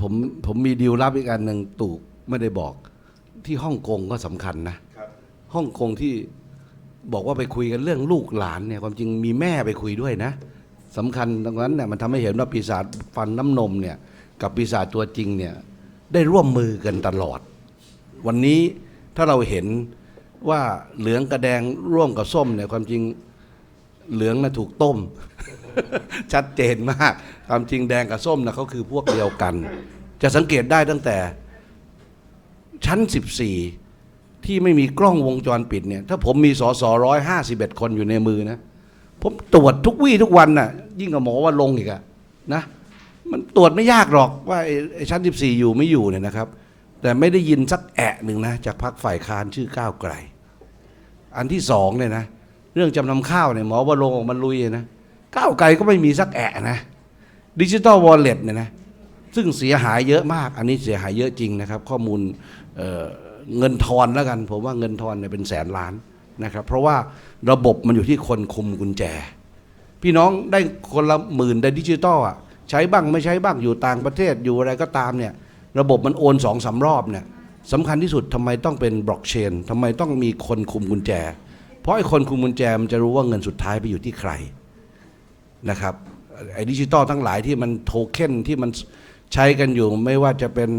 ผมผมมีดีลลับอีกอันหนึ่งตู่ไม่ได้บอก ที่ฮ่องกงก็สำคัญนะฮ่องกงที่บอกว่าไปคุยกันเรื่องลูกหลานเนี่ยความจริงมีแม่ไปคุยด้วยนะสำคัญตรงนั้นเนี่ยมันทำให้เห็นว่าปีศาจฟันน้ำนมเนี่ยกับปีศาจตัวจริงเนี่ยได้ร่วมมือกันตลอด วันนี้ถ้าเราเห็นว่าเหลืองกระแดงร่วมกับส้มเนี่ยความจริงเหลืองน่ะถูกต้ม ชัดเจนมากความจริงแดงกับส้มนะเขาคือพวกเดียวกัน จะสังเกตได้ตั้งแต่ชั้น 14 ที่ไม่มีกล้องวงจรปิดเนี่ย ถ้าผมมีสอสอร้อยห้าสิบเอ็ดคนอยู่ในมือนะ ผมตรวจทุกวี่ทุกวันน่ะ ยิ่งกับหมอว่าลงอีกอะนะ มันตรวจไม่ยากหรอกว่าไอ้ชั้น 14 อยู่ไม่อยู่เนี่ยนะครับ แต่ไม่ได้ยินสักแอะหนึ่งนะ จากพรรคฝ่ายค้านชื่อก้าวไกล อันที่สองเนี่ยนะ เรื่องจำนำข้าวเนี่ยหมอว่าลงออกมาลุยนะ ก้าวไกลก็ไม่มีสักแอะนะดิจิตอลวอลเล็ตเนี่ยนะซึ่งเสียหายเยอะมาก อันนี้เสียหายเยอะจริงนะครับ ข้อมูลเเงินทอนแล้วกัน ผมว่าเงินทอนเนี่ยเป็นแสนล้านนะครับ เพราะว่าระบบมันอยู่ที่คนคุมกุญแจ พี่น้องได้คนละหมื่นในดิจิตอลอะใช้บ้างไม่ใช้บ้างอยู่ต่างประเทศอยู่อะไรก็ตามเนี่ยระบบมันโอนสองสามรอบเนี่ยสำคัญที่สุดทำไมต้องเป็นบล็อกเชนทำไมต้องมีคนคุมกุญแจ เพราะไอ้คนคุมกุญแจมันจะรู้ว่าเงินสุดท้ายไปอยู่ที่ใคร นะครับไอ้ดิจิตอลทั้งหลายที่มันโทเค็นที่มันใช้กันอยู่ไม่ว่าจะเป็น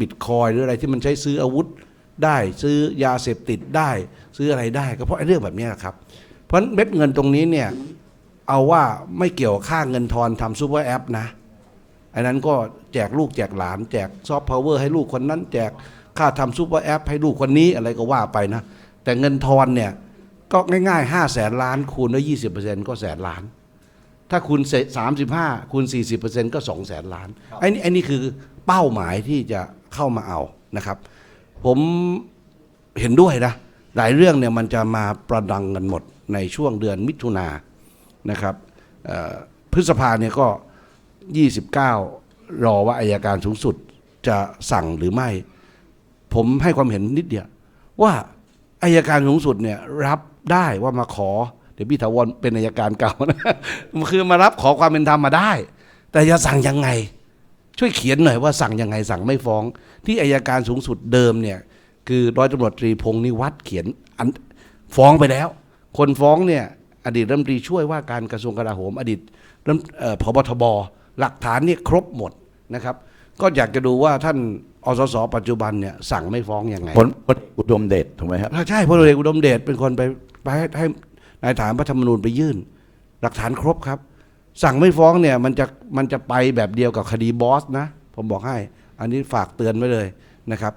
บิตคอยหรืออะไรที่มันใช้ซื้ออาวุธได้ซื้อยาเสพติดได้ซื้ออะไรได้ก็เพราะไอ้เรื่องแบบนี้แหละครับ เพราะเม็ดเงินตรงนี้เนี่ยเอาว่าไม่เกี่ยวกับค่าเงินทอนทำซูเปอร์แอปนะอันนั้นก็แจกลูกแจกหลาน แจกซอฟต์พาวเวอร์ให้ลูกคนนั้น แจกค่าทำซูเปอร์แอปให้ลูกคนนี้อะไรก็ว่าไปนะ แต่เงินทอนเนี่ยก็ง่ายๆห้าแสนล้านคูณด้วยยี่สิบเปอร์เซ็นต์ก็แสนล้าน ถ้าคุณสามสิบห้าคูณสี่สิบเปอร์เซ็นต์ก็สองแสนล้านไอ้นี่ไอ้นี่คือเป้าหมายที่จะเข้ามาเอานะครับ ผมเห็นด้วยนะ หลายเรื่องเนี่ยมันจะมาประดังกันหมดในช่วงเดือนมิถุนายนนะครับเอ่อพฤษภาเนี่ยก็ 29 รอว่าอายการสูงสุดจะสั่งหรือไม่ ผมให้ความเห็นนิดเดียว ว่าอายการสูงสุดเนี่ยรับได้ว่ามาขอเดี๋ยวพี่ถาวรเป็นอายการเก่านะคือมารับขอความเป็นธรรมมาได้ แต่จะสั่งยังไง ช่วยเขียนหน่อยว่าสั่งยังไงสั่งไม่ฟ้อง ที่อายการสูงสุดเดิมเนี่ย คือร้อยตำรวจตรีพงษ์นิวัฒน์เขียนอันฟ้องไปแล้ว คนฟ้องเนี่ยอดีตรัฐมนตรีช่วยว่าการกระทรวงกลาโหม อดีตรัฐเอ่อพบทบหลักฐานเนี่ยครบหมดนะครับ ก็อยากจะดูว่าท่านอสสปัจจุบันเนี่ยสั่งไม่ฟ้องยังไงผลพลอุดมเดชถูกไหมครับอ่าใช่พลเอกอุดมเดชเป็นคนไปไปให้ให้ นายฐานพระธรรมนูญไปยื่น หลักฐานครบครับ สั่งไม่ฟ้องเนี่ยมันจะมันจะไปแบบเดียวกับคดีบอสนะ ผมบอกให้ อันนี้ฝากเตือนไว้เลยนะครับ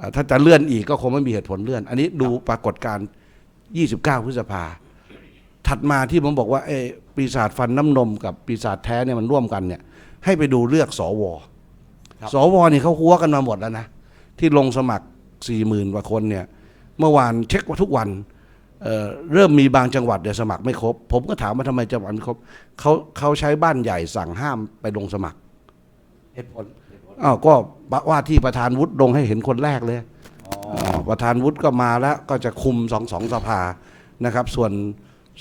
อ่าถ้าจะเลื่อนอีกก็คงไม่มีเหตุผลเลื่อน อันนี้ดูปรากฏการณ์ 29 พฤษภา ถัดมาที่ผมบอกว่าเออปีศาจฟันน้ำนมกับปีศาจแท้เนี่ยมันร่วมกันเนี่ย ให้ไปดูเลือกสวครับสวนี่เขาหัวกันมาหมดแล้วนะที่ลงสมัครสี่หมื่นกว่าคนเนี่ย เมื่อวานเช็คว่าทุกวัน เอ่อเริ่มมีบางจังหวัดเดี๋ยวสมัครไม่ครบ ผมก็ถามว่าทำไมจังหวัดไม่ครบเขาเขาใช้บ้านใหญ่สั่งห้ามไปลงสมัครเหตุผลอ้าวก็ว่าที่ประธานวุฒิลงให้เห็นคนแรกเลยาวประธานวุฒิก็มาแล้วก็จะคุมสองสองสภานะครับ ส่วน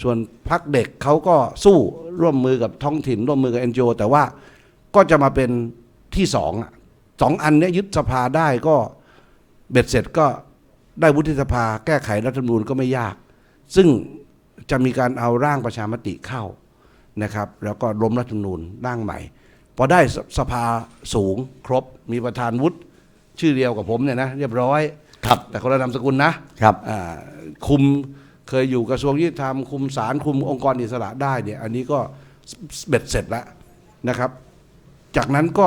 ส่วนพักเด็กเขาก็สู้ร่วมมือกับท้องถิ่น ร่วมมือกับ NGO แต่ว่าก็จะมาเป็นที่สองอะสองอันเนี้ยยึดสภาได้ก็เบ็ดเสร็จก็ได้วุฒิสภาแก้ไขรัฐธรรมนูญก็ไม่ยาก ซึ่งจะมีการเอาร่างประชามติเข้านะครับ แล้วก็ล้มรัฐธรรมนูญร่างใหม่ พอได้สสภาสูงครบมีประธานวุฒิชื่อเดียวกับผมเนี่ยนะเรียบร้อยครับแต่คนละนามสกุลนะครับอ่าคุมเคยอยู่กระทรวงยุติธรรมคุมศาลคุมองค์กรอิสระได้เนี่ยอันนี้ก็เบ็ดเสร็จแล้วนะครับ จากนั้นก็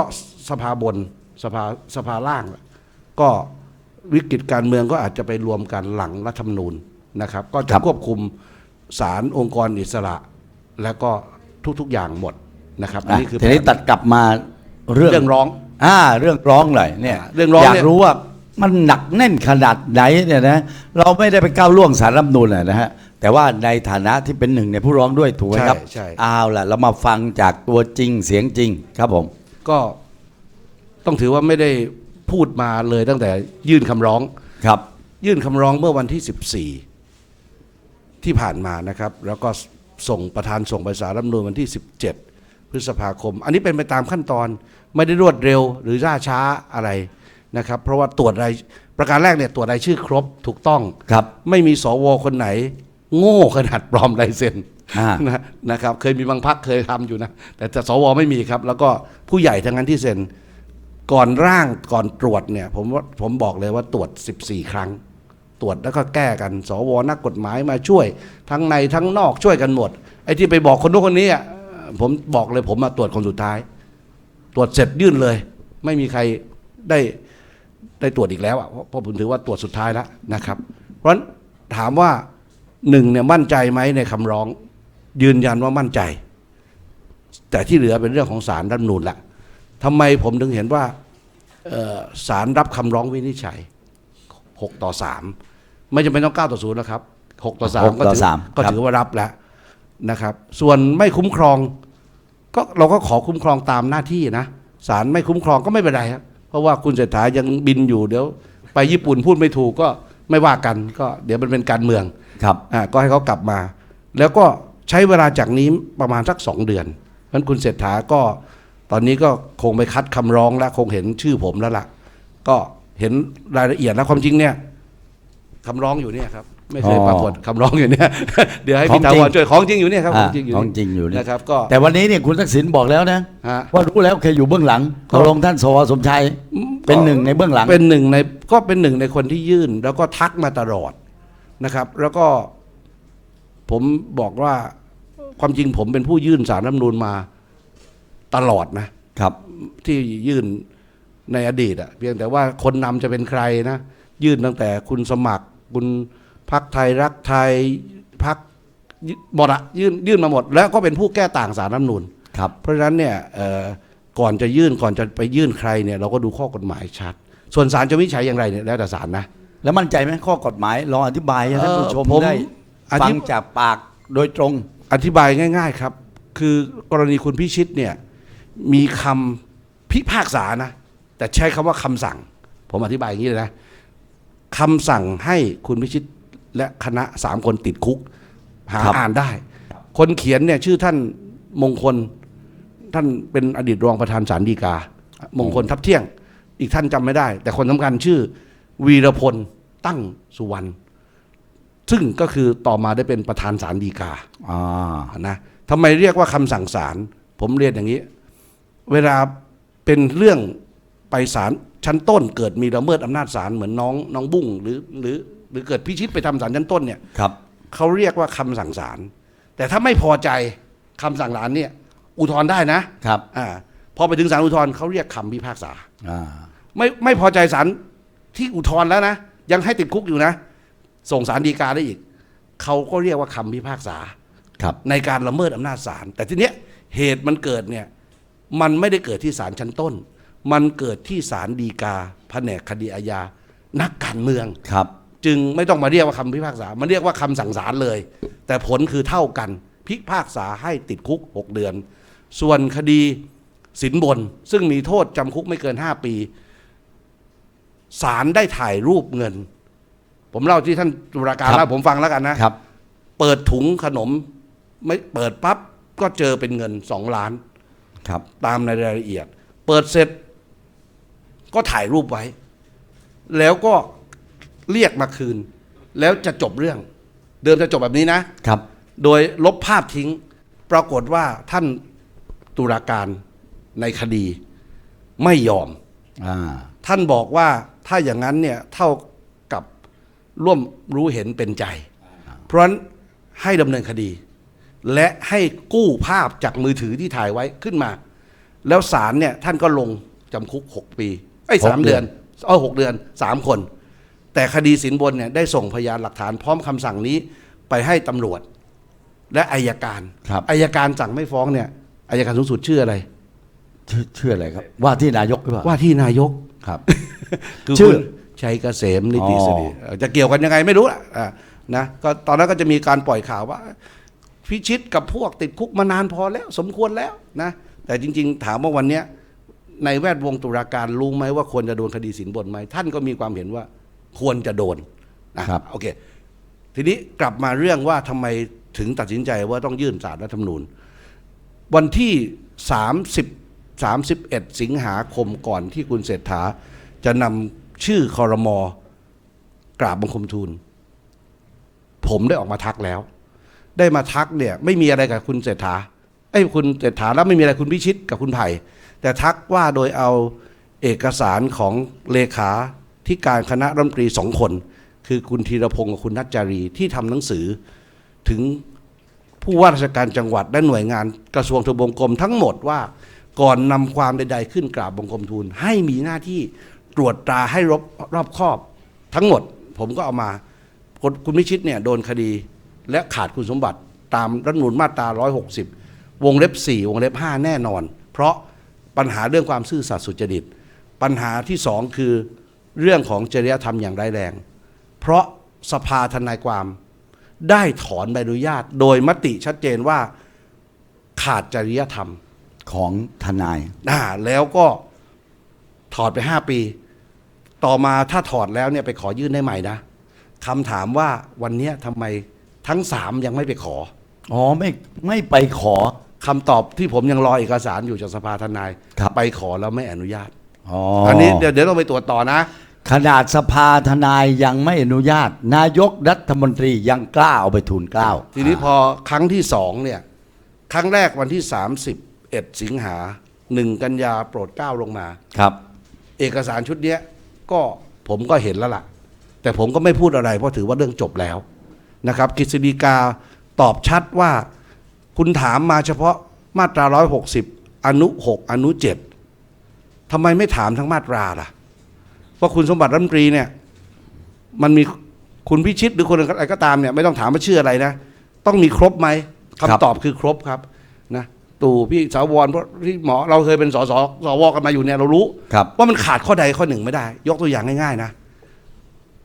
สภาบนสภาสภาล่าง ก็วิกฤตการเมืองก็อาจจะไปรวมกันหลังรัฐธรรมนูญ นะครับ ก็จะครับควบคุมศาลองค์กรอิสระ แล้วก็ทุกๆอย่างหมดนะครับอันอะนี้คือทีนี้แผนตัดกลับมาเรื่องเรื่องร้องอ่าเรื่องร้องหน่อยเนี่ยอ่าเรื่องร้องอยากเนี่ยรู้ว่ามันหนักแน่นขนาดไหนเนี่ยนะเราไม่ได้ไปก้าวล่วงสารรัฐธรรมนูลนะนะฮะแต่ว่าในฐานะที่เป็นหนึ่งในผู้ร้องด้วยถูกไหมครับใช่ใช่เอาล่ะเรามาฟังจากตัวจริงเสียงจริงครับผม ก็ต้องถือว่าไม่ได้พูดมาเลยตั้งแต่ยื่นคำร้องครับ ยื่นคำร้องเมื่อวันที่ 14 ที่ผ่านมานะครับ แล้วก็ส่งประธานส่งไปสารรัฐธรรมนูญวันที่ 17 พฤษภาคม อันนี้เป็นไปตามขั้นตอนไม่ได้รวดเร็วหรือล่าช้าอะไรนะครับ เพราะว่าตรวจรายประการแรกเนี่ยตรวจรายชื่อครบถูกต้องครับ ไม่มีสวคนไหน โง่ขนาดปลอมลายเซ็นอ่านะนะครับ เคยมีบางพักเคยทำอยู่นะแต่แต่สวไม่มีครับ แล้วก็ผู้ใหญ่ทั้งนั้นที่เซ็นก่อนร่างก่อนตรวจเนี่ยผมว่าผมบอกเลยว่าตรวจ 14 ครั้ง ตรวจแล้วก็แก้กัน สวนักกฎหมายมาช่วย ทั้งในทั้งนอกช่วยกันหมด ไอ้ที่ไปบอกคนนู้นคนนี้อะผมบอกเลยผมมาตรวจคนสุดท้าย ตรวจเสร็จยื่นเลย ไม่มีใครได้ได้ตรวจอีกแล้วอะเพราะผมถือว่าตรวจสุดท้ายแล้วนะครับ เพราะฉะนั้นถามว่าหนึ่งเนี่ยมั่นใจไหมในคำร้อง ยืนยันว่ามั่นใจ แต่ที่เหลือเป็นเรื่องของศาลรัฐมนูญละทำไมผมถึงเห็นว่าเอ่อศาลรับคำร้องวินิจฉัย หกต่อสามไม่จำเป็นต้องเก้าต่อศูนย์นะครับหกต่อสามหกก็ต่อถือสามก็ครับถือว่ารับแล้วนะครับ ส่วนไม่คุ้มครองก็เราก็ขอคุ้มครองตามหน้าที่นะศาลไม่คุ้มครองก็ไม่เป็นไรครับเพราะว่าคุณเศรษฐายังบินอยู่เดี๋ยว ไปญี่ปุ่นพูดไม่ถูกก็ไม่ว่ากันก็เดี๋ยวมันเป็นการเมืองครับอ่าก็ให้เขากลับมา แล้วก็ใช้เวลาจากนี้ประมาณสักสองเดือนเพราะฉะนั้นคุณเศรษฐาก็ตอนนี้ก็คงไปคัดคำร้องแล้วคงเห็นชื่อผมแล้วล่ะ ก็ เห็นรายละเอียดแล้วความจริงเนี่ยคำร้องอยู่เนี่ยครับไม่เคยอ๋อปรากฏคำร้องอยู่เนี่ยเดี๋ยวให้ของพี่จริถางวรช่วยของจริงอยู่เนี่ยครับขอ่าองจริงอยู่ของจริงอยู่นี่นะครับก็แต่วันนี้เนี่ยคุณทักษิณบอกแล้วนะฮะว่ารู้แล้วใครอยู่เบื้องหลังตกลงท่านสวสมชัยเป็นหนึ่งในเบื้องหลังเป็นหนึ่งในก็เป็นหนึ่งในคนที่ยื่น แล้วก็ทักมาตลอดนะครับ แล้วก็ผมบอกว่าความจริงผมเป็นผู้ยื่นสารรัฐธรรมนูญมาตลอดนะครับ ที่ยื่น ในอดีตอะเพียงแต่ว่าคนนำจะเป็นใครนะยื่นตั้งแต่คุณสมัคร คุณพักไทยรักไทยพักหมดอะยื่นยื่นมาหมด แล้วก็เป็นผู้แก้ต่างสารรัฐธรรมนูญครับเพราะฉะนั้นเนี่ยเอ่อก่อนจะยื่นก่อนจะไปยื่นใครเนี่ยเราก็ดูข้อกฎหมายชัด ส่วนศาลจะวินิจฉัยอย่างไรเนี่ยแล้วแต่ศาลนะแล้วมั่นใจไหมข้อกฎหมายลองอธิบายให้ท่านผู้ชมเอ่อผมได้อธิฟังจากปากโดยตรง อธิบายง่าย ๆครับ คือกรณีคุณพิชิตเนี่ยมีคำพิพากษานะ แต่ใช้คำว่าคำสั่ง ผมอธิบายอย่างนี้เลยนะคำสั่งให้คุณพิชิตและคณะสามคนติดคุก หาครับอ่านได้ คนเขียนเนี่ยชื่อท่านมงคล ท่านเป็นอดีตรองประธานศาลฎีกา มงคลทับเที่ยง อีกท่านจำไม่ได้ แต่คนสำคัญชื่อ วีรพลตั้งสุวรรณซึ่งก็คือต่อมาได้เป็นประธานศาลฎีกาอ่านะทำไมเรียกว่าคำสั่งศาลผมเรียนอย่างนี้ เวลาเป็นเรื่อง ไปศาลชั้นต้น เกิดมีละเมิดอำนาจศาลเหมือนน้องน้องบุ้งหรือหรือหรือเกิดพิชิตไปทำศาลชั้นต้นเนี่ยครับเขาเรียกว่าคำสั่งศาลแต่ถ้าไม่พอใจคำสั่งศาลเนี่ย อุทธรณ์ได้นะครับอ่าพอไปถึงศาลอุทธรณ์เขาเรียกคำพิพากษาอ่าไม่ไม่พอใจศาลที่อุทธรณ์แล้วนะยังให้ติดคุกอยู่นะ ส่งศาลฎีกาได้อีกเขาก็เรียกว่าคำพิพากษาครับในการละเมิดอำนาจศาลแต่ทีเนี้ยเหตุมันเกิดเนี่ยมันไม่ได้เกิดที่ศาลชั้นต้น มันเกิดที่ศาลฎีกาแผนกคดีอาญานักการเมืองครับ จึงไม่ต้องมาเรียกว่าคำพิพากษา มันเรียกว่าคำสั่งศาลเลย แต่ผลคือเท่ากัน พิพากษาให้ติดคุก 6 เดือน ส่วนคดีสินบน ซึ่งมีโทษจำคุกไม่เกิน 5 ปีศาลได้ถ่ายรูปเงิน ผมเล่าที่ท่านตุลาการครับเล่าผมฟังแล้วกันนะครับ เปิดถุงขนมไม่เปิดปั๊บก็เจอเป็นเงินสองล้าน ครับ ตามในรายละเอียด เปิดเสร็จ ก็ถ่ายรูปไว้ แล้วก็เรียกมาคืน แล้วจะจบเรื่อง เดิมจะจบแบบนี้นะครับ โดยลบภาพทิ้ง ปรากฏว่าท่านตุลาการในคดีไม่ยอมอ่าท่านบอกว่าถ้าอย่างนั้นเนี่ยเท่ากับร่วมรู้เห็นเป็นใจ เพราะฉะนั้นให้ดำเนินคดี และให้กู้ภาพจากมือถือที่ถ่ายไว้ขึ้นมา แล้วศาลเนี่ยท่านก็ลงจำคุก 6 ปี ไอ้ยหกสามเดืเดืออนนเออหกเดือนสามคน แต่คดีสินบนเนี่ยได้ส่งพยานหลักฐานพร้อมคำสั่งนี้ไปให้ตำรวจ และอายการครับอายการสั่งไม่ฟ้องเนี่ยอายการสูงสุดชื่ออะไรชื่อชื่ออะไรครับ ว่าที่นายกหรือเปล่าว่าที่นายกครับคือชื่คุอณชัยเกษมนิติอ๋อสิริเอ่อจะเกี่ยวกันยังไงไม่รู้ล่ะอะนะก็ตอนนั้นก็จะมีการปล่อยข่าวว่า พิชิตกับพวกติดคุกมานานพอแล้ว สมควรแล้วนะแต่จริง ๆ ถามว่าวันเนี้ย ในแวดวงตุลาการรู้ไหมว่าควรจะโดนคดีสินบนไหมท่านก็มีความเห็นว่าควรจะโดนนะครับโอเคทีนี้กลับมาเรื่องว่าทำไมถึงตัดสินใจว่าต้องยื่นสารรัฐธรรมนูญ วันที่ 30 31 สิงหาคมก่อนที่คุณเศรษฐา จะนำชื่อคอรมอกราบบังคมทูล ผมได้ออกมาทักแล้ว ได้มาทักเนี่ยไม่มีอะไรกับคุณเศรษฐาไอ้ยคุณเศรษฐาแล้วไม่มีอะไรคุณพิชิตกับคุณไผ่ แต่ทักว่าโดยเอาเอกสารของเลขาที่การคณะรัฐมนตรีสองคน คือคุณธีรพงศ์กับคุณนัจจารีที่ทำหนังสือ ถึงผู้ว่าราชการจังหวัดและหน่วยงานกระทรวงทบวงกรมทั้งหมดว่าก่อนนำความใด ๆ ขึ้นกราบบังคมทูลให้มีหน้าที่ตรวจตราให้รบรอบคอบทั้งหมด ผมก็เอามาคุณมิชิตเนี่ยโดนคดีและขาดคุณสมบัติตามรัฐมนูลมาตรา 160 วงเล็บ 4 วงเล็บ 5 แน่นอน เพราะ ปัญหาเรื่องความซื่อสัตย์สุจริต ปัญหาที่สองคือเรื่องของจริยธรรมอย่างร้ายแรง เพราะสภาทนายความได้ถอนใบอนุญาต โดยมติชัดเจนว่าขาดจริยธรรมของทนายอ่าแล้วก็ถอดไปห้าปี ต่อมาถ้าถอดแล้วเนี่ยไปขอยื่นได้ใหม่นะคำถามว่าวันเนี้ยทำไมทั้งสามยังไม่ไปขอ อ๋อไม่ไม่ไปขอ คำตอบที่ผมยังรอเอกสารอยู่จากสภาทนายครับ ไปขอแล้วไม่อนุญาต อ๋ออัอันนี้เดี๋ยวเดี๋ยวต้องไปตรวจต่อนะ ขนาดสภาทนายยังไม่อนุญาต นายกรัฐมนตรียังกล้าเอาไปทูลเกล้าทีนี้พอครั้งที่สองเนี่ยครั้งแรกวันที่ 31 สิงหาหนึ่งกันยาโปรดเกล้าลงมา ครับ เอกสารชุดเนี้ยก็ผมก็เห็นแล้วล่ะ แต่ผมก็ไม่พูดอะไรเพราะถือว่าเรื่องจบแล้วนะครับกฤษฎีกาตอบชัดว่า คุณถามมาเฉพาะมาตรา 160 อนุ 6 อนุ 7ทำไมไม่ถามทั้งมาตราล่ะว่าคุณสมบัติรัฐมนตรีเนี่ยมันมีคุณพิชิตหรือคนอะไรก็ตามเนี่ยไม่ต้องถามว่าชื่ออะไรนะ ต้องมีครบไหมครับคำตอบคือครบครับนะตู่พี่สาวรเพราะที่หมอเราเคยเป็นสสสวกันมาอยู่เนี่ยเรารู้ครับว่ามันขาดข้อใดข้อหนึ่งไม่ได้ ยกตัวอย่างง่าย ๆ นะ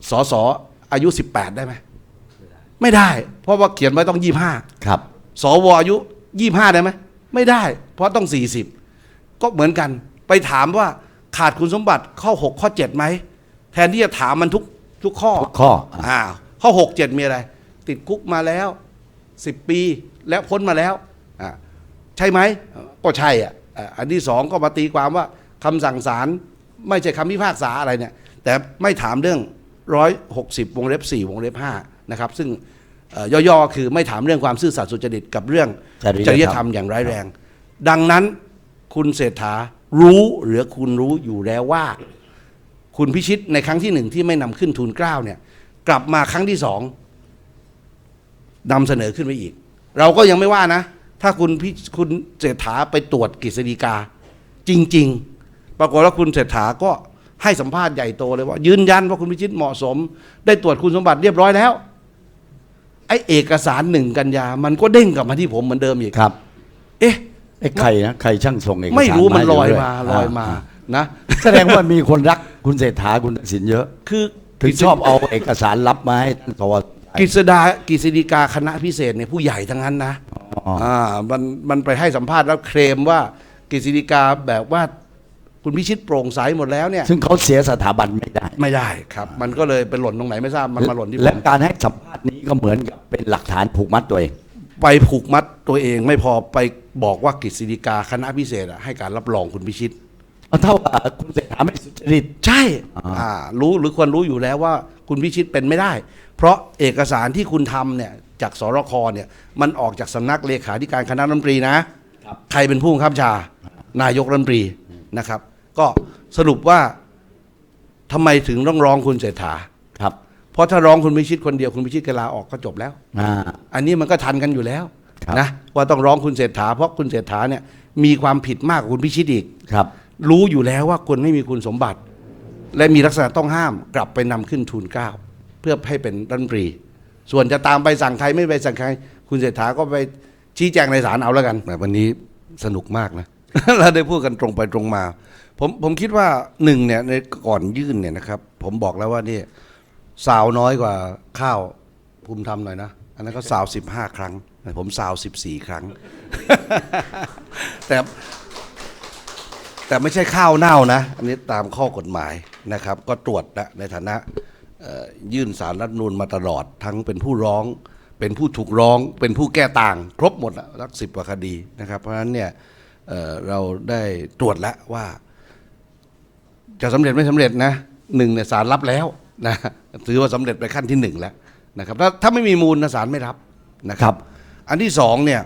สสอายุ 18 ได้ไหมไม่ได้ เพราะว่าเขียนไว้ต้อง 25 ครับ สวอายุ25ได้ไหมไม่ได้ เพราะต้อง40ก็เหมือนกัน ไปถามว่าขาดคุณสมบัติข้อ6ข้อ7ไหมแทนที่จะถามมันทุกทุกข้อทุกข้ออ่าข้อ6 7มีอะไร ติดคุกมาแล้ว10ปีแล้วพ้นมาแล้วอ่าใช่ไหมก็ใช่อะอ่าอันที่สองก็มาตีความว่าคำสั่งศาลไม่ใช่คำพิพากษาอะไรเนี่ย แต่ไม่ถามเรื่อง160วงเล็บ4วงเล็บ5นะครับ ซึ่งเอ่อ ย่อๆคือไม่ถามเรื่องความซื่อสัตย์สุจริตกับเรื่องจริยธรรมจริยธรรมอย่างร้ายแรง ดังนั้นคุณเศรษฐารู้หรือคุณรู้อยู่แล้วว่า คุณพิชิตในครั้งที่หนึ่งที่ไม่นำขึ้นทูลเกล้าเนี่ย กลับมาครั้งที่สองนำเสนอขึ้นไปอีก เราก็ยังไม่ว่านะ ถ้าคุณพิคุณเศรษฐาไปตรวจกฤษฎีกา จริง ๆ ปรากฏว่าคุณเศรษฐาก็ให้สัมภาษณ์ใหญ่โตเลยว่า ยืนยันว่าคุณพิชิตเหมาะสม ได้ตรวจคุณสมบัติเรียบร้อยแล้ว ไอ้เอกสารหนึ่งกันยา มันก็เด้งกลับมาที่ผมเหมือนเดิมอีกครับ เอ๊ะไอ้ใครนะใครช่างส่งเอกสารไม่รู้มันลอยให้ด้วมาลอยมานะแสดงว่ามีคนรักคุณเศรษฐาคุณทักษิณเยอะ คือถึงชอบเอาเอกสารลับมาให้ท่านสวกฤษดากฤษฎีกาคณะพิเศษเนี่ยผู้ใหญ่ทั้งนั้นนะอ๋ออ่่ามันมันไปให้สัมภาษณ์แล้วเคลมว่ากฤษฎีกาแบบว่า คุณพิชิตโปร่งใสหมดแล้วเนี่ยซึ่งเขาเสียสถาบันไม่ได้ ไม่ได้ครับ มันก็เลยไปหล่นตรงไหนไม่ทราบมันมาหล่นที่ผและมการให้สัมภาษณ์นี้ก็เหมือนกับเป็นหลักฐานผูกมัดตัวเอง ไปผูกมัดตัวเองไม่พอไปบอกว่ากฤษฎีกาคณะพิเศษอะให้การรับรองคุณพิชิตเอาเท่ากับคุณเศรษฐาไม่สุจริตใช่อ่าอ่ารู้หรือควรรู้อยู่แล้วว่าคุณพิชิตเป็นไม่ได้ เพราะเอกสารที่คุณทำเนี่ยจากสรคเนี่ยมันออกจากสำนักเลขาธิการคณะรัฐมนตรีนะ ใครเป็นผู้บังคับบัญชานายกรัฐมนตรีนะครับ ก็สรุปว่าทำไมถึงต้องร้องคุณเศรษฐาครับเพราะถ้าร้องคุณพิชิตคนเดียวคุณพิชิตก็ลาออกก็จบแล้วอ่าอันนี้มันก็ทันกันอยู่แล้วครับนะว่าต้องร้องคุณเศรษฐาเพราะคุณเศรษฐาเนี่ยมีความผิดมากกว่าคุณพิชิตอีกครับ รู้อยู่แล้วว่าคนไม่มีคุณสมบัติ และมีลักษณะต้องห้ามกลับไปนำขึ้นทูลเกล้าเพื่อให้เป็นรัฐมนตรี ส่วนจะตามไปสั่งใครไม่ไปสั่งใคร คุณเศรษฐาก็ไปชี้แจงในศาลเอาแล้วกันแต่วันนี้สนุกมากนะ เราได้พูดกันตรงไปตรงมา ผมผมคิดว่าหนึ่งเนี่ยในก่อนยื่นเนี่ยนะครับ ผมบอกแล้วว่านี่สาวน้อยกว่าข้าวภูมิธรรมหน่อยนะ อันนั้นก็สาวสิบห้าครั้ง ผมสาวสิบสี่ครั้ง แต่แต่ไม่ใช่ข้าวเน่านะ อันนี้ตามข้อกฎหมายนะครับ ก็ตรวจนะในฐานะยื่นสารรัฐนูนมาตลอดทั้งเป็นผู้ร้อง เป็นผู้ถูกร้อง เป็นผู้แก้ต่าง ครบหมดอะสักสิบกว่าคดีนะครับ เพราะฉะนั้นเนี่ย เอ่อเราได้ตรวจแล้วว่า จะสำเร็จไม่สำเร็จนะหนึ่งเนี่ยสารรับแล้วนะถือว่าสำเร็จไปขั้นที่หนึ่งแล้วนะครับถ้าถ้าไม่มีมูลนะสารไม่รับนะคครัรับบอันที่สองเนี่ย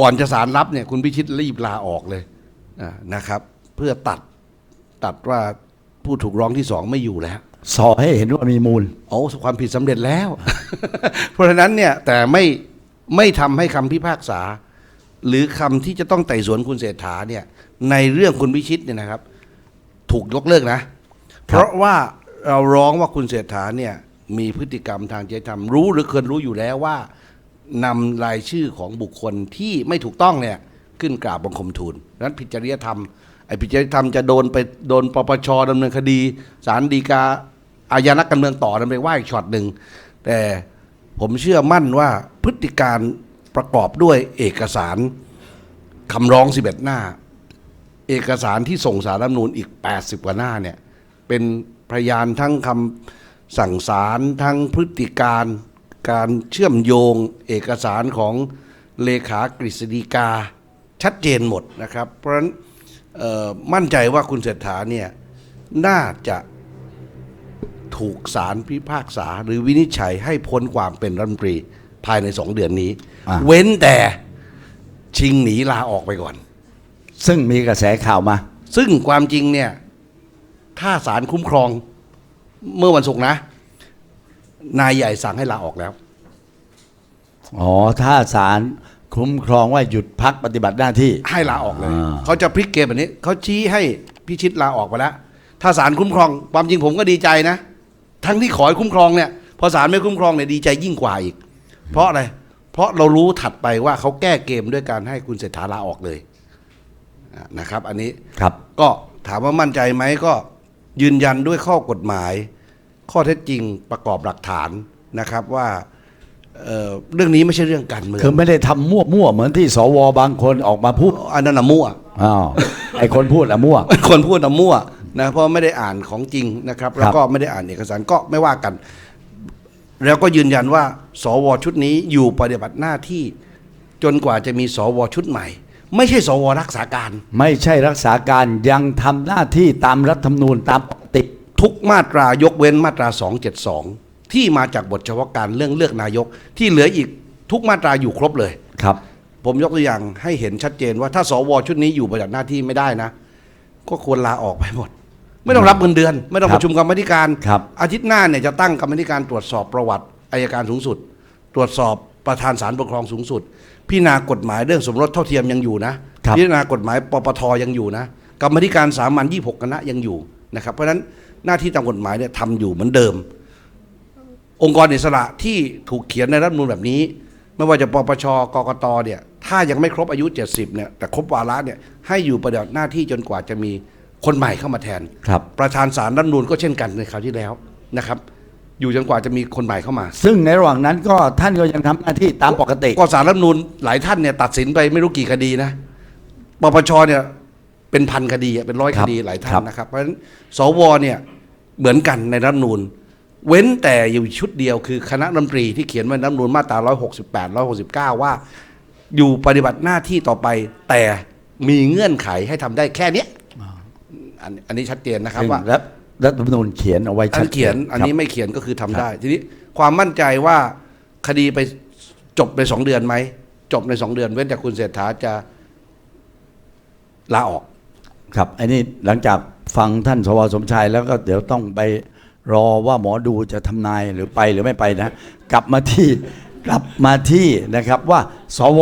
ก่อนจะสารรับเนี่ยคุณพิชิตรีบลาออกเลยอ่านะครับ เพื่อตัดตัดว่าผู้ถูกร้องที่สองไม่อยู่แล้วสอให้เห็นว่ามีมูลโอ้ความผิดสำเร็จแล้ว เพราะฉะนั้นเนี่ยแต่ไม่ไม่ทำให้คำพิพากษา หรือคำที่จะต้องไต่สวนคุณเศรษฐาเนี่ย ในเรื่องคุณพิชิตเนี่ยนะครับ ถูกยกเลิกนะ เพราะว่าเราร้องว่าคุณเศรษฐาเนี่ย มีพฤติกรรมทางจริยธรรมรู้หรือเคยรู้อยู่แล้วว่านำรายชื่อของบุคคลที่ไม่ถูกต้องเนี่ยขึ้นกราบบังคมทูลนั้นผิดจริยธรรมไอ้ผิดจริยธรรมจะโดนไปโดนปปชดำเนินคดีศาลฎีกาอาญานักการเมืองต่อนั้นไปว่าอีกช็อตหนึ่งแต่ผมเชื่อมั่นว่าพฤติการ ประกอบด้วยเอกสารคำร้อง 11 หน้า เอกสารที่ส่งสารรัฐมนูญอีก 80 กว่าหน้าเนี่ยเป็นพยานทั้งคำสั่งสารทั้งพฤติการการเชื่อมโยงเอกสารของเลขากฤษฎีกาชัดเจนหมดนะครับ เพราะฉะนั้นมั่นใจว่าคุณเศรษฐาเนี่ยน่าจะถูกสารพิพากษาหรือวินิจฉัยให้พ้นความเป็นรัฐมนตรี ภายในสองเดือนนี้ อ่า เว้นแต่ชิงหนีลาออกไปก่อน ซึ่งมีกระแสข่าวมา ซึ่งความจริงเนี่ย ถ้าศาลคุ้มครองเมื่อวันศุกร์นะ นายใหญ่สั่งให้ลาออกแล้ว อ๋อ ถ้าศาลคุ้มครองว่าหยุดพักปฏิบัติหน้าที่ ให้ลาออกเลย อ่า เขาจะพลิกเกมแบบนี้เขาชี้ให้พิชิตลาออกไปแล้ว ถ้าศาลคุ้มครองความจริงผมก็ดีใจนะ ทั้งที่ขอให้คุ้มครองเนี่ย พอศาลไม่คุ้มครองเนี่ยดีใจยิ่งกว่าอีก เพราะอะไร เพราะเรารู้ถัดไปว่าเขาแก้เกมด้วยการให้คุณเศรษฐาลาออกเลยอะนะครับ อันนี้ครับก็ถามว่ามั่นใจไหมก็ยืนยันด้วยข้อกฎหมาย ข้อเท็จจริงประกอบหลักฐานนะครับว่าเอ่อเรื่องนี้ไม่ใช่เรื่องการเมืองคือไม่ได้ทำมั่วๆเหมือนที่สวบางคนออกมาพูดอันนั้นน่ะมั่ว อ้าวไอคนพูดอะมั่ว คนพูดน่ะมั่วนะเพราะไม่ได้อ่านของจริงนะครับ แล้วก็ไม่ได้อ่านเอกสารก็ไม่ว่ากัน แล้วก็ยืนยันว่า สวชุดนี้อยู่ปฏิบัติหน้าที่จนกว่าจะมีสวชุดใหม่ ไม่ใช่สวรักษาการ ไม่ใช่รักษาการยังทำหน้าที่ตามรัฐธรรมนูญตามปกติทุกมาตรายกเว้นมาตรา 272 ที่มาจากบทเฉพาะการเรื่องเลือกนายก ที่เหลืออีกทุกมาตราอยู่ครบเลยครับ ผมยกตัวอย่างให้เห็นชัดเจนว่าถ้าสวชุดนี้อยู่ปฏิบัติหน้าที่ไม่ได้นะ ก็ควรลาออกไปหมด ไม่ต้องรับเงินเดือน ไม่ต้องครัปบระชุมกรรมาธิการครับอาทิตย์หน้าเนี่ยจะตั้งกรรมาธิการตรวจสอบประวัติอายการสูงสุด ตรวจสอบประธานศาลปกครองสูงสุด พิจารณากฎหมายเรื่องสมรสเท่าเทียมยังอยู่นะครับพิจารณากฎหมายปปทยังอยู่นะกรรมาธิการสามัญ26คณะยังอยู่นะครับ เพราะฉะนั้นหน้าที่ตามกฎหมายเนี่ยทำอยู่เหมือนเดิม องค์กรอิสระที่ถูกเขียนในรัฐธรรมนูญแบบนี้ ไม่ว่าจะปปชกกตเนี่ยถ้ายังไม่ครบอายุ 70เนี่ยแต่ครบวาระเนี่ยให้อยู่ปฏิบัติหน้าที่จนกว่าจะมี คนใหม่เข้ามาแทน ครับ ประธานศาลรัฐธรรมนูญก็เช่นกันในคราวที่แล้วนะครับ อยู่จนกว่าจะมีคนใหม่เข้ามา ซึ่งในระหว่างนั้นก็ท่านก็ยังทำหน้าที่ตามปกติ ก็ศาลรัฐธรรมนูญหลายท่านเนี่ยตัดสินไปไม่รู้กี่คดีนะปปชเนี่ยเป็นพันคดีอะเป็นร้อยคครับดีหลายท่านนะครับ เพราะฉะนั้นสวเนี่ยเหมือนกันในรัฐธรรมนูญเว้นแต่อยู่ชุดเดียวคือคณะรัฐมนตรีที่เขียนไว้ในรัฐธรรมนูญมาตรา 168 169 ว่า อยู่ปฏิบัติหน้าที่ต่อไปแต่มีเงื่อนไขให้ทำได้แค่เนี้ย อันอันนี้ชัดเจนนะครับซึ่งว่ารัฐรัฐธรรมนูญเขียนเอาไว้อัชันดเขียนจอันนี้ครับไม่เขียนก็คือทำได้ ทีนี้ความมั่นใจว่าคดีไปจบในสองเดือนไหมจบในสองเดือน เว้นแต่คุณเศรษฐาจะลาออก ครับอันนี้หลังจากฟังท่านสวสมชายแล้วก็เดี๋ยวต้องไปรอว่าหมอดูจะทำนายหรือไปหรือไม่ไปนะ กลับมาที่กลับมาที่นะครับว่าสว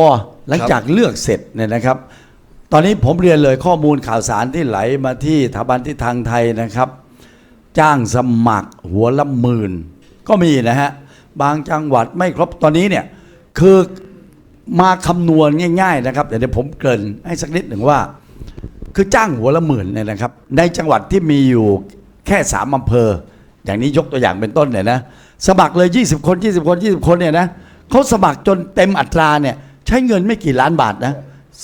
หลังจากเลือกเสร็จเนี่ยนะครับ ตอนนี้ผมเรียนเลยข้อมูลข่าวสารที่ไหลมาที่สถาบันที่ทางไทยนะครับ จ้างสมัครหัวละหมื่น ก็มีนะฮะ บางจังหวัดไม่ครบตอนนี้เนี่ย คือมาคำนวณง่าย ๆ นะครับ เดี๋ยวผมเกริ่นให้สักนิดหนึ่งว่า คือจ้างหัวละหมื่นเนี่ยนะครับ ในจังหวัดที่มีอยู่แค่สามอำเภอ อย่างนี้ยกตัวอย่างเป็นต้นเนี่ยนะสมัครเลย 20 คน 20 คน 20 คนเนี่ยนะเขาสมัครจนเต็มอัตราเนี่ยใช้เงินไม่กี่ล้านบาทนะ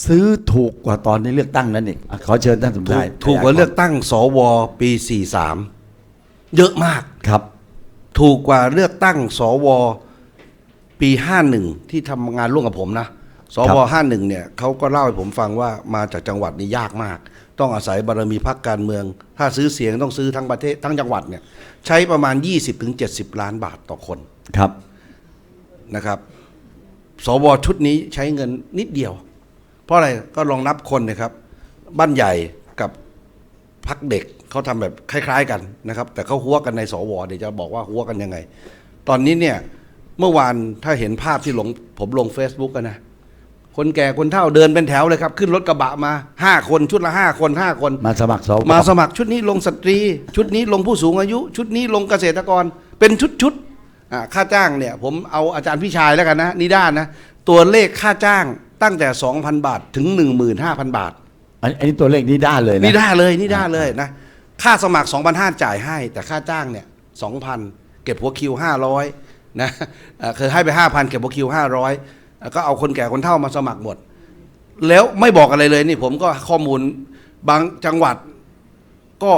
ซื้อถูกกว่าตอนที่เลือกตั้งนั่นเองอะขอเชิญท่านสมถูชากยถูกกว่าเลือกตั้งสวปี 43 เยอะมาก ครับ ถูกกว่าเลือกตั้งสวปี 51 ที่ทำงานร่วมกับผมนะสวห้าหนึ่งเนี่ยเขาก็เล่าให้ผมฟังว่ามาจากจังหวัดนี่ยากมาก ต้องอาศัยบารมีพรรคการเมือง ถ้าซื้อเสียงต้องซื้อทั้งประเทศทั้งจังหวัดเนี่ยใช้ประมาณ 20-70 ล้านบาทต่อคนครับ นะครับ สวชุดนี้ใช้เงินนิดเดียว เพราะอะไรก็ลองนับคนนะครับบ้านใหญ่กับพักเด็กเขาทำแบบคล้าย ๆ กันนะครับ แต่เขาหัวกันในสวเดี๋ยวจะบอกว่าหัวกันยังไง ตอนนี้เนี่ยเมื่อวานถ้าเห็นภาพที่ลงผมลง Facebook กันนะคนแก่คนเฒ่าเดินเป็นแถวเลยครับ ขึ้นรถกระบะมาห้าคนชุดละห้าคนห้าคน มาสมัครสวมาสมัครชุดนี้ลงสตรี ชุดนี้ลงผู้สูงอายุ ชุดนี้ลงเกษตรกรเป็นชุดชุดๆอ่าค่าจ้างเนี่ย ผมเอาอาจารย์พี่ชายแล้วกันนะนิด้านนะตัวเลขค่าจ้าง ตั้งแต่ 2,000 บาทถึง 15,000 บาท อันอันนี้ตัวเลขนี้ได้เลยนะ นี่ได้เลยนี่ได้เลยนะค่าสมัคร 2,500จ่ายให้ แต่ค่าจ้างเนี่ย2,000 เก็บหัวคิว 500นะเอ่อเคยให้ไป 5,000 เก็บหัวคิว 500แล้วก็เอาคนแก่คนเฒ่ามาสมัครหมด แล้วไม่บอกอะไรเลยนี่ผมก็ข้อมูลบางจังหวัดก็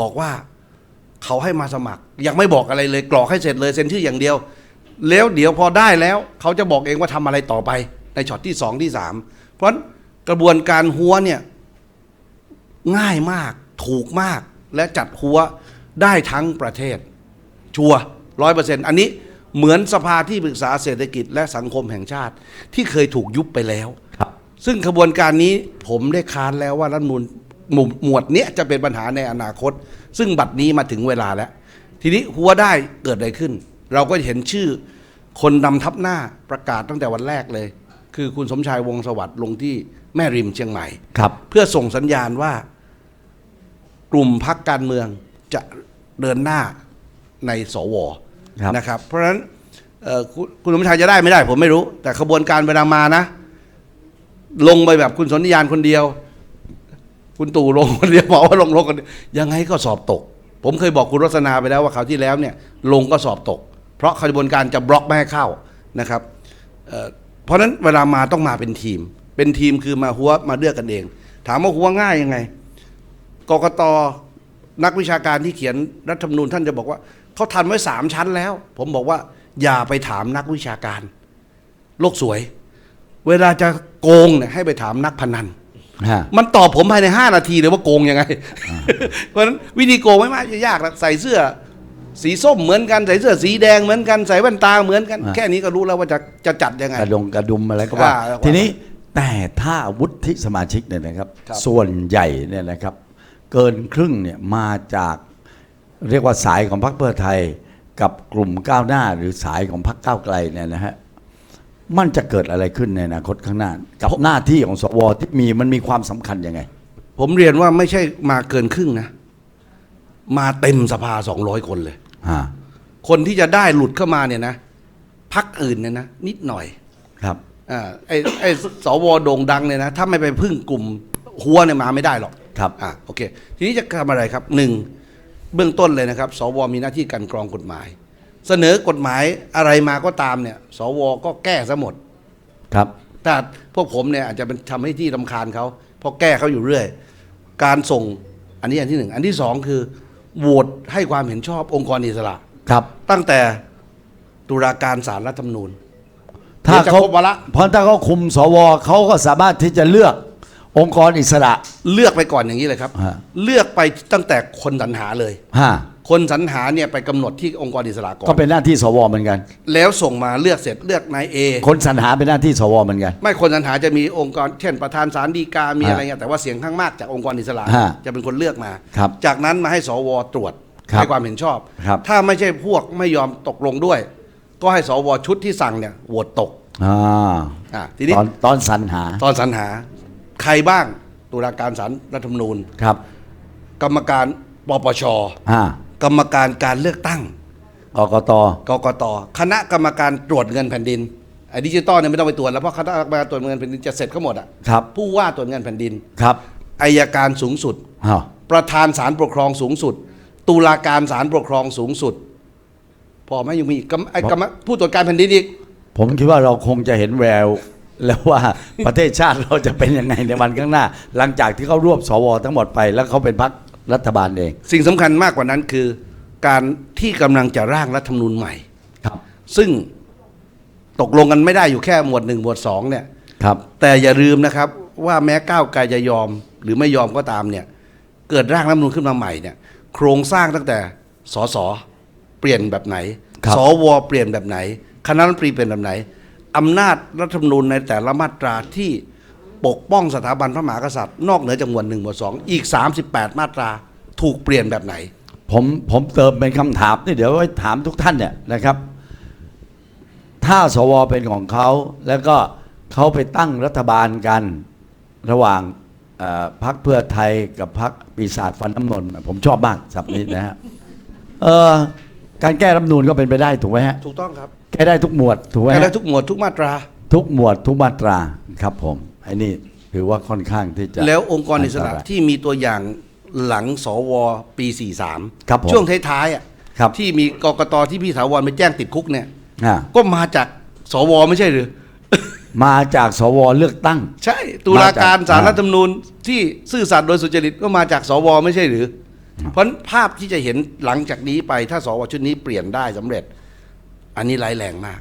บอกว่าเขาให้มาสมัคร ยังไม่บอกอะไรเลยกรอกให้เสร็จเลยเซ็นชื่ออย่างเดียว แล้วเดี๋ยวพอได้แล้ว เขาจะบอกเองว่าทำอะไรต่อไป ในช็อตที่สองที่สามเพราะฉะนั้นกระบวนการหัวเนี่ยง่ายมากถูกมากและจัดหัวได้ทั้งประเทศ ชัวร้อยเปอร์เซ็นต์อันนี้เหมือนสภาที่ปรึกษาเศรษฐกิจและสังคมแห่งชาติ ที่เคยถูกยุบไปแล้วครับ ซึ่งขบวนการนี้ผมได้ค้านแล้วว่ารัฐธรรมนูลหมวดหมวดเนี้ยจะเป็นปัญหาในอนาคต ซึ่งบัดนี้มาถึงเวลาแล้ว ทีนี้หัวได้เกิดอะไรขึ้น เราก็เห็นชื่อคนนำทับหน้าประกาศตั้งแต่วันแรกเลย คือคุณสมชายวงศ์สวัสดิ์ลงที่แม่ริมเชียงใหม่ครับ เพื่อส่งสัญญาณว่ากลุ่มพักการเมืองจะเดินหน้าในสวครับนะครับ เพราะฉะนั้นเอ่อคุณคุณสมชายจะได้ไม่ได้ผมไม่รู้ แต่ขบวนการเวลามานะ ลงไปแบบคุณสนธิยานคนเดียว คุณตู่ลงคนเดียวบอกว่าลงลงคนเดียวยังไงก็สอบตก ผมเคยบอกคุณรสนาไปแล้วว่าคราวที่แล้วเนี่ย ลงก็สอบตก เพราะขบวนการจะบล็อกไม่ให้เข้านะครับ เอ่อเพราะฉะนั้นเวลามาต้องมาเป็นทีม เป็นทีมคือมาหัวมาเลือกกันเอง ถามว่าหัวง่ายยังไงกกตนักวิชาการที่เขียนรัฐธรรมนูญท่านจะบอกว่าเขาทันไว้สามชั้นแล้ว ผมบอกว่าอย่าไปถามนักวิชาการ โลกสวย เวลาจะโกงเนี่ยให้ไปถามนักพนันฮะมันตอบผมภายใน5นาทีเลยว่าโกงยังไง เพราะฉะนั้นวิธีโกงไม่มากจะยากหรอกใส่เสื้อ สีส้มเหมือนกันใส่เสื้อสีแดงเหมือนกันใส่แว่นตาเหมือนกันอ่าแค่นี้ก็รู้แล้วว่าจะจะจัดยังไงกระดงกระดุมอะไรก็ว่าอ่าแล้วก็ทีนี้แต่ถ้าวุฒิสมาชิกเนี่ยนะครับครับ ส่วนใหญ่เนี่ยนะครับ เกินครึ่งเนี่ยมาจากเรียกว่าสายของพรรคเพื่อไทยกับกลุ่มก้าวหน้าหรือสายของพรรคก้าวไกลเนี่ยนะฮะมันจะเกิดอะไรขึ้นในอนาคตข้างหน้า กับหน้าที่ของสวที่มีมันมีความสำคัญยังไง ผมเรียนว่าไม่ใช่มาเกินครึ่งนะ มาเต็มสภาสองร้อยคนเลยฮะ คนที่จะได้หลุดเข้ามาเนี่ยนะพักอื่นเนี่ยนะนิดหน่อยครับอ่าไอ้ไอ้สวโด่งดังเนี่ยนะถ้าไม่ไปพึ่งกลุ่มหัวเนี่ยมาไม่ได้หรอกครับอ่าโอเค ทีนี้จะทำอะไรครับหนึ่งเบื้องต้นเลยนะครับ สวมีหน้าที่การกรองกฎหมาย เสนอกฎหมายอะไรมาก็ตามเนี่ย สวก็แก้ซะหมดครับแต่พวกผมเนี่ยอาจจะเป็นทำให้ที่ลำคาญเขาเพราะแก้เขาอยู่เรื่อย การส่งอันนี้อันที่หนึ่งอันที่สองคือ โหวตให้ความเห็นชอบองค์กรอิสระ ครับ ตั้งแต่ตุลาการศาลรัฐธรรมนูญถ้าเดี๋ยวจะเขาครบวาระเพราะถ้าเขาคุมสวเขาก็สามารถที่จะเลือกองค์กรอิสระ เลือกไปก่อนอย่างนี้เลยครับ ฮะ เลือกไปตั้งแต่คนสรรหาเลย ฮะ คนสรรหาเนี่ยไปกำหนดที่องค์กรอิสระก่อก็นเป็นหน้าที่สวเหมือนกัน แล้วส่งมาเลือกเสร็จเลือกนายเอคนสรรหาเป็นหน้าที่สวเหมือนกัน ไม่คนสรรหาจะมีองค์กรเช่นประธานศาลฎีกามีฮะอะไรเงี้ยแต่ว่าเสียงข้างมากจากองค์กรอิสระฮะจะเป็นคนเลือกมา ครับจากนั้นมาให้สวตรวจครับให้ความเห็นชอบ ครับ ถ้าไม่ใช่พวกไม่ยอมตกลงด้วย ก็ให้สวชุดที่สั่งเนี่ยโหวตตกอ่าอะทีนี้ตอนตอนสรรหาตอนสรรหาใครบ้างตุลาการศาลรัฐธรรมนูญ ครับกรรมการปปช อ่าก รรมการการเลือกตั้งกกตกกตคณะกรรมการตรวจเงินแผ่นดินไอ้ดิจิตอลเนี่ยไม่ต้องไปตรวจแล้วเพราะคณะกรรมการตรวจเงินแผ่นดินจะเสร็จเขาหมดอะครับผู้ว่าตรวจเงินแผ่นดินครับอายการสูงสุดอ้าวประธานศาลปกครองสูงสุด ตุลาการศาลปกครองสูงสุด พอไหมยังมีอีกกรรมไอ้กรรมผู้ตรวจการแผ่นดินอีก ผมคิดว่าเราคงจะเห็นแววแล้วว่าประเทศชาติเราจะเป็นยังไงในวันข้างหน้า หลังจากที่เขารวบสวทั้งหมดไปแล้วเขาเป็นพรรค รัฐบาลเอง สิ่งสำคัญมากกว่านั้นคือการที่กำลังจะร่างรัฐธรรมนูญใหม่ ครับ ซึ่งตกลงกันไม่ได้อยู่แค่หมวดหนึ่งหมวดสองเนี่ย ครับ แต่อย่าลืมนะครับว่าแม้ก้าวไกลจะยอมหรือไม่ยอมก็ตามเนี่ย เกิดร่างรัฐธรรมนูญขึ้นมาใหม่เนี่ยโครงสร้างตั้งแต่สสเปลี่ยนแบบไหนครับ สวเปลี่ยนแบบไหน คณะรัฐมนตรีเปลี่ยนแบบไหนอำนาจรัฐธรรมนูญในแต่ละมาตราที่ ปกป้องสถาบันพระมหากษัตริย์ นอกเหนือจากหมวดหนึ่งหมวดสองอีก 38 มาตราถูกเปลี่ยนแบบไหน ผมผมเติมเป็นคำถามนี่เดี๋ยวไว้ถามทุกท่านเนี่ยนะครับ ถ้าสวเป็นของเขาแล้วก็เขาไปตั้งรัฐบาลกันระหว่างเอ่อพรรคเพื่อไทยกับพรรคปีศาจฟันน้ำนนท์ผมชอบมากสับนี้นะฮะเออการแก้รัฐธรรมนูนก็เป็นไปได้ถูกไหมฮะถูกต้องครับแก้ได้ทุกหมวดถูกไหมแก้ฮะได้ทุกหมวดทุกมาตรา ทุกหมวดทุกมาตราครับผม ไอ้นี่ถือว่าค่อนข้างที่จะแล้วองค์กรอิสระนตายที่มีตัวอย่างหลังสวปี 43 ครับผมช่วงท้ายๆอะครับที่มีกกตที่พี่ถาวรไปแจ้งติดคุกเนี่ยอ่าก็มาจากสวไม่ใช่หรือ มาจากสวเลือกตั้ง ใช่ ตุลาการมาจากสารอ่ารัฐธรรมนูญที่ซื่อสัตย์โดยสุจริตก็มาจากสวไม่ใช่หรือ เพราะภาพที่จะเห็นหลังจากนี้ไปถ้าสวชุดนี้เปลี่ยนได้สำเร็จ อันนี้ร้ายแรงมาก